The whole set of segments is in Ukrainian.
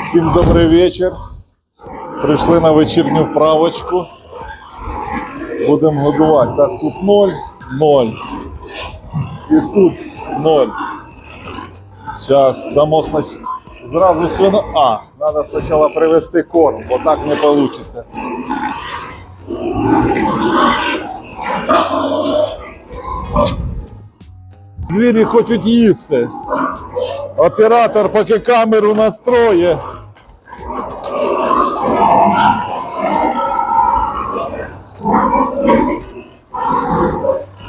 Всім добрий вечір. Прийшли на вечірню вправочку. Будемо годувати. Так, тут 0, 0. І тут 0. Зараз дамо снач... зразу свино. А, треба спочатку привезти корм, бо так не вийде. Звірі хочуть їсти. Оператор поки камеру настроє.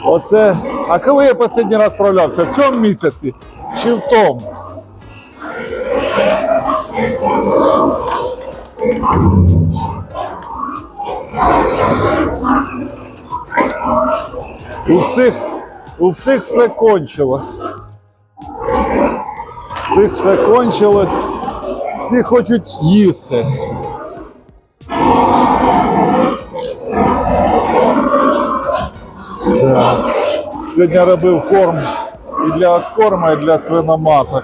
Оце. А коли я останній раз справлявся? В цьому місяці чи в тому? У всіх, у всіх все кончилось. Всіх все кончилось. Всі хочуть їсти. Так. Сьогодні робив корм і для откорма, і для свиноматок.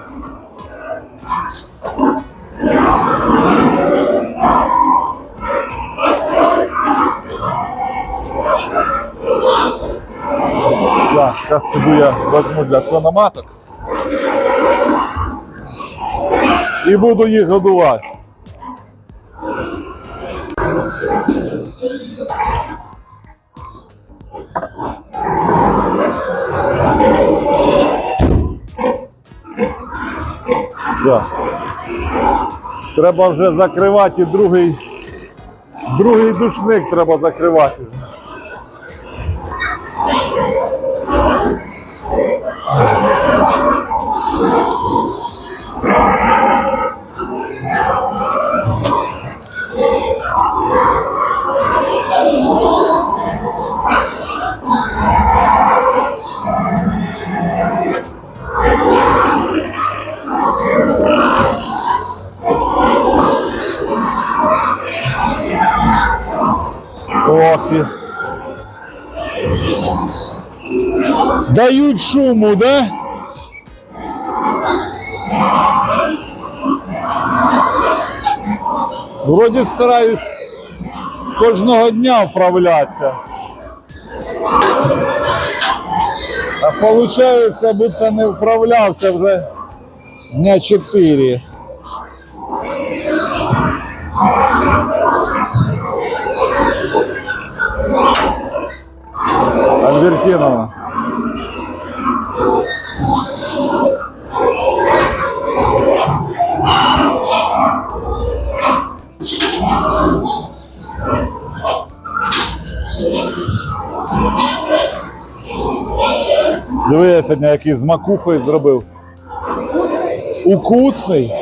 Так, зараз піду я візьму для свиноматок. І буду їх годувати. Так. Треба вже закривати і другий, другий душник треба закривати. Дають шуму, да? Вроді стараюсь кожного дня вправлятися. А виходить, будто не вправлявся вже дня 4. Альбертинова. Диви, я сьогодні якийсь з макухою зробив. Укусний.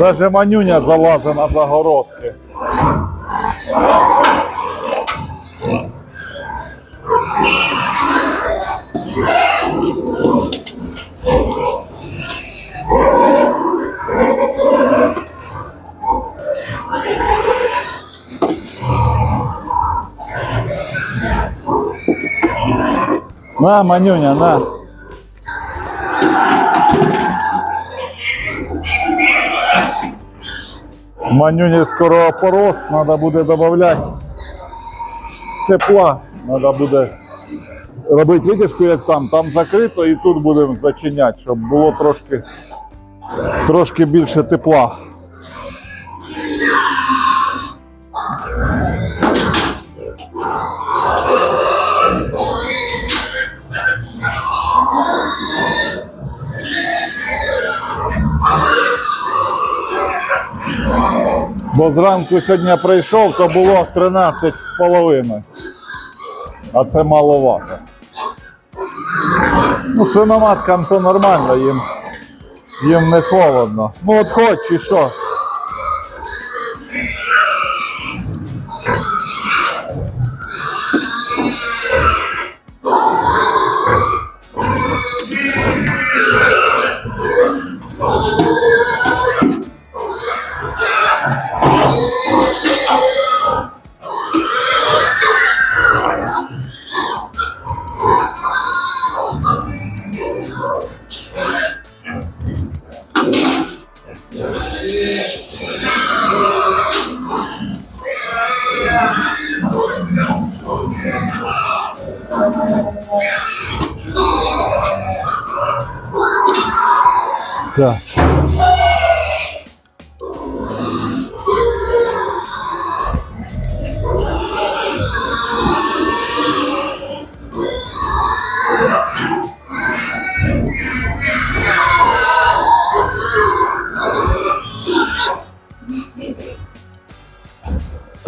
Даже манюня залазить на загородки. На, манюня, на. Манюні скоро опорос, треба буде додати тепла. Треба буде робити витяжку, як там. Там закрито і тут будемо зачиняти, щоб було трошки, трошки більше тепла. Бо зранку сьогодні прийшов, то було 13 з половиною. А це маловато. Ну, свиноматкам то нормально, їм, їм не холодно. Ну от хоч чи що.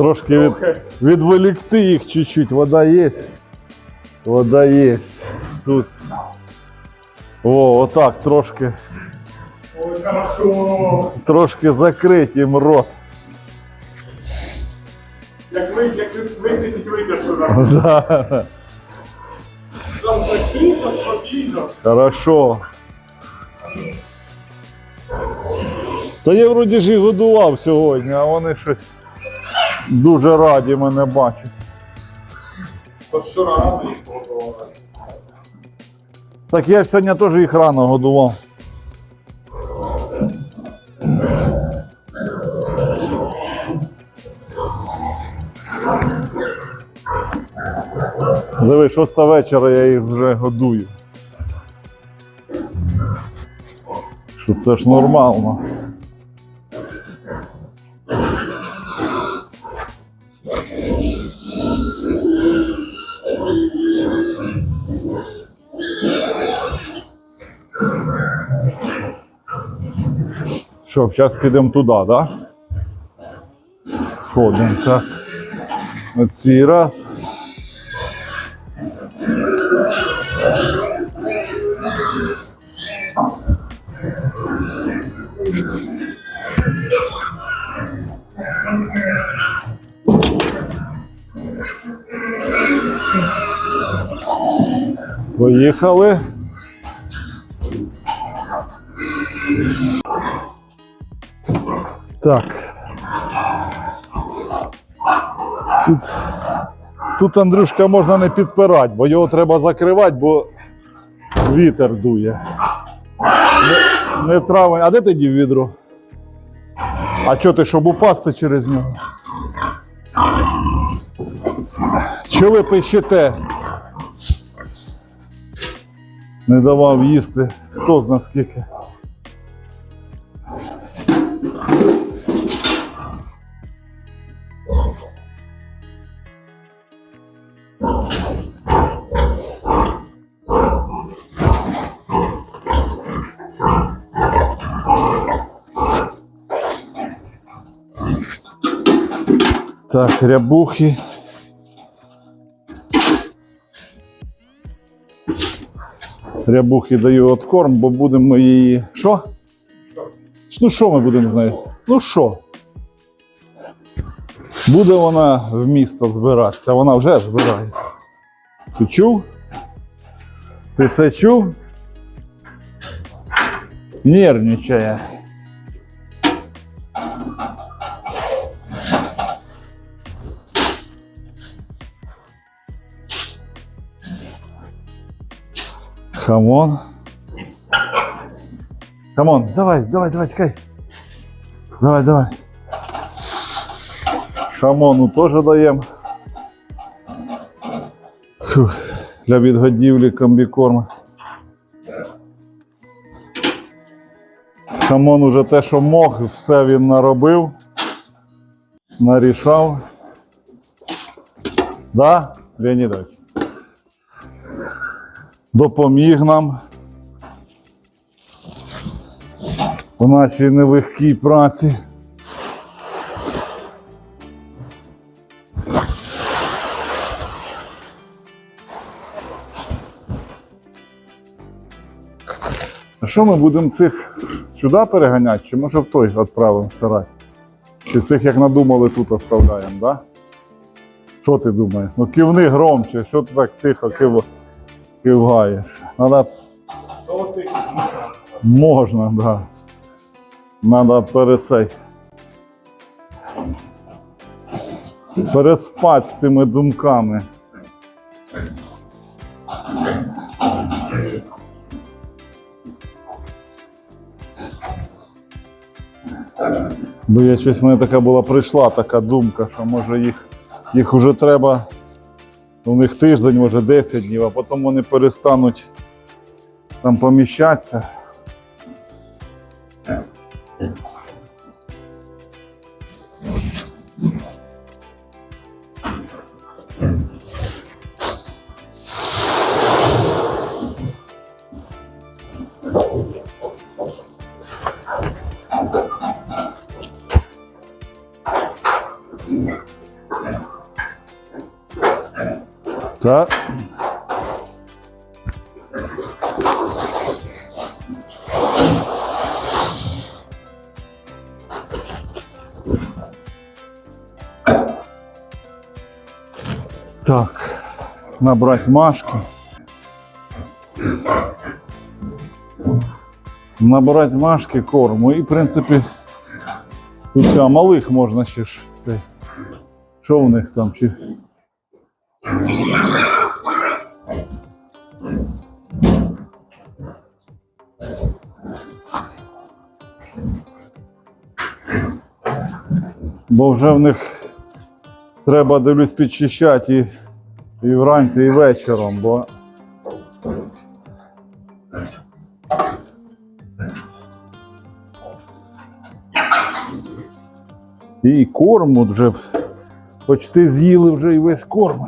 Трошки від, відволікти їх чуть-чуть. Вода є. Вода є. Тут. О, отак трошки. Ой, хорошо. Трошки закрить їм рот. Як ви, як ви виключить витяжку Да. Там спокійно, спокійно. Хорошо. Та я вроді ж і годував сьогодні, а вони щось дуже раді мене бачать. От вчора рано їх погодували. Так я ж сьогодні теж їх рано годував. Диви, шоста вечора я їх вже годую. Що це ж нормально. Що, зараз підемо туди, так? Да? Сходимо, так. Оцій раз. Поїхали. Так. Тут, тут Андрюшка можна не підпирати, бо його треба закривати, бо вітер дує. Не, не травень. А де ти дів відро? А чого ти, щоб упасти через нього? Що ви пищите? Не давав їсти. Хто зна скільки. Так, рябухи. Рябухи даю откорм, бо будемо її. Що? Ну що ми будемо з нею? Ну що? Буде вона в місто збиратися, вона вже збирає. Ти чув? Ти це чув? Нервничає. Хамон. Хамон, давай, давай, давай, тікай. Давай, давай. Хамону теж даємо. Для відгодівлі комбікорма. Хамон уже те, що мог, все він наробив. Нарішав. Да, Леонідович? Допоміг нам у нашій нелегкій праці. А що ми будемо цих сюди переганяти, чи може в той відправимо в сарай? Чи цих, як надумали, тут оставляємо, да? Що ти думаєш? Ну кивни громче, що ти так тихо кив... кивгаєш? Надо Можна, так. Да. Надо перед цей. Переспати з цими думками. Бо я щось мене така була прийшла така думка, що може їх, їх вже треба. У них тиждень, може 10 днів, а потім вони перестануть там поміщатися. Так. Так, набрать машки. Набрать машки корму. І, в принципі, тут малих можна ще ж. Цей. Що в них там? Чи... Бо вже в них треба дивлюсь підчищати і, і вранці, і вечором, бо. І корм от вже почти з'їли вже і весь корм.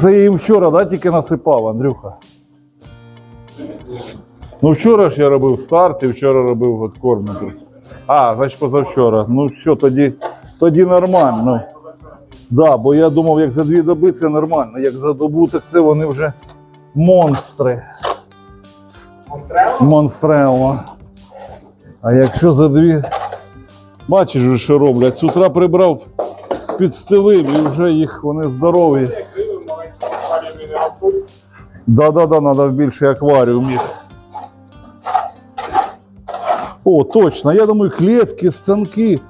Це я їм вчора, да, тільки насипав, Андрюха. Ну вчора ж я робив старт і вчора робив от. А, значить позавчора. Ну що, тоді, тоді нормально. Да, бо я думав, як за дві доби це нормально. Як за добу, так це вони вже монстри. Монстрело. А якщо за дві. Бачиш, що роблять. З утра прибрав, підстелив і вже їх вони здорові. Да-да-да, треба в більший акваріум їх. О, точно. Я думаю, клітки, станки.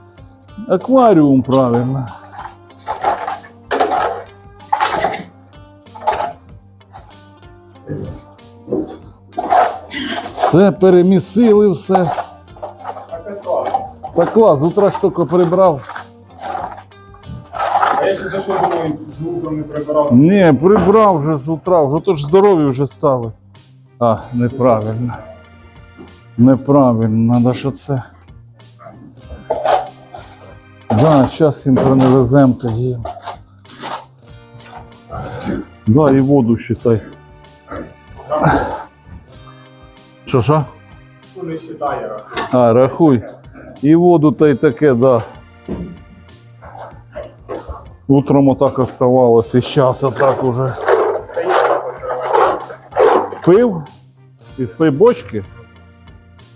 Акваріум правильно. Все перемісили, все. Так клас, з утра ж тільки прибрав. А я ще за що думаю, утром не прибирав. Ні, прибрав вже з утра, вже то ж здорові вже стали. А, неправильно. Неправильно, треба що це. Да, зараз їм приневеземо тоді. Да, і воду считай. Що що? Не вважає рахунок. А, рахуй. І воду та й таке, да. Утром отак оставалося, і зараз отак уже. Пив із тої бочки?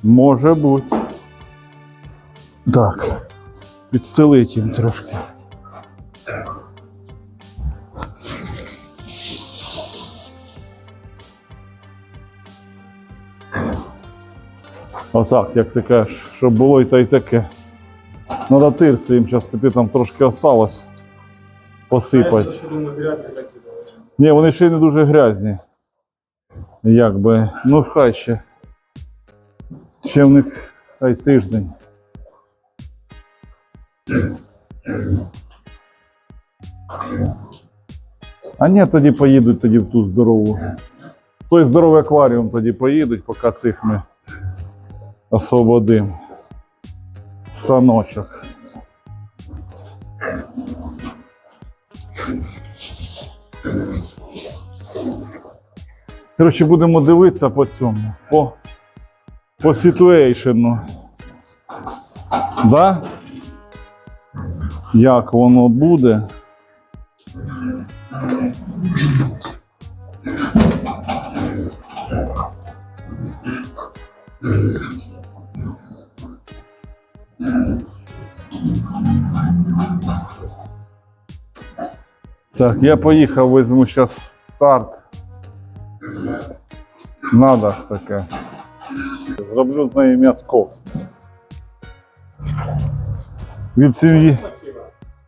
Може бути. Так. Підстелить їм трошки. Отак, як ти кажеш, щоб було і та й таке. Надо тирси їм зараз піти, там трошки осталось. Залишимо. Ні, вони ще й не дуже грязні. Якби. Ну, хай ще. Ще в них хай тиждень. А ні, тоді поїдуть тоді в ту здорову. Той здоровий акваріум тоді поїдуть, поки цих ми освободимо. Станочок. Коротше, будемо дивитися по цьому. По, по ситуейшену. Да? Як воно буде? Так, я поїхав, візьму зараз старт. Надо ж таке. Зроблю з неї м'язко. Від сім'ї.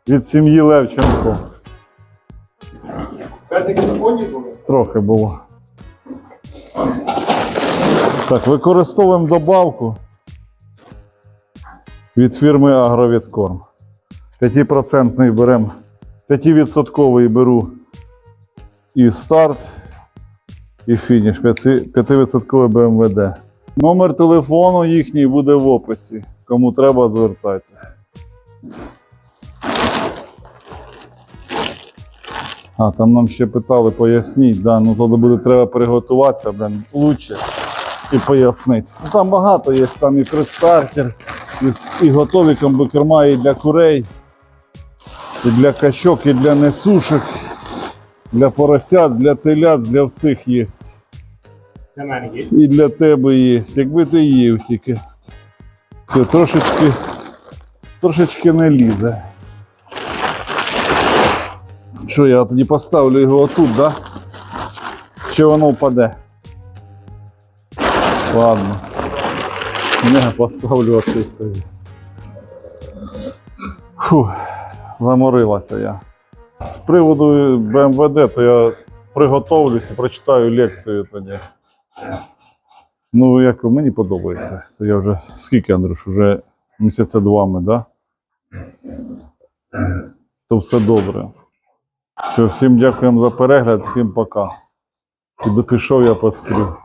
Від сім'ї Левченко. Трохи було. Так, використовуємо добавку від фірми Агровідкорм. 5% беремо, 5% беру і старт, і фініш. 5% БМВД. Номер телефону їхній буде в описі. Кому треба, звертайтесь. А, там нам ще питали, поясніть, да, ну тоді буде треба приготуватися, блин, лучше і пояснити. Ну там багато є, там і предстартер, і, і готові комбикорма і для курей, і для качок, і для несушек, для поросят, для телят, для всіх є. І для тебе є. Якби ти їв тільки. Все, трошечки, трошечки не лізе. Що я тоді поставлю його отут, да? Чи воно впаде? Ладно. Не поставлю отут тоді. Фу, заморилася я. З приводу БМВД, то я приготовлюся, прочитаю лекцію тоді. Ну, як мені подобається. Це я вже скільки, Андрюш, вже місяця два ми, да? То все добре. Що, всім дякуємо за перегляд, всім пока. І допішов я посплю.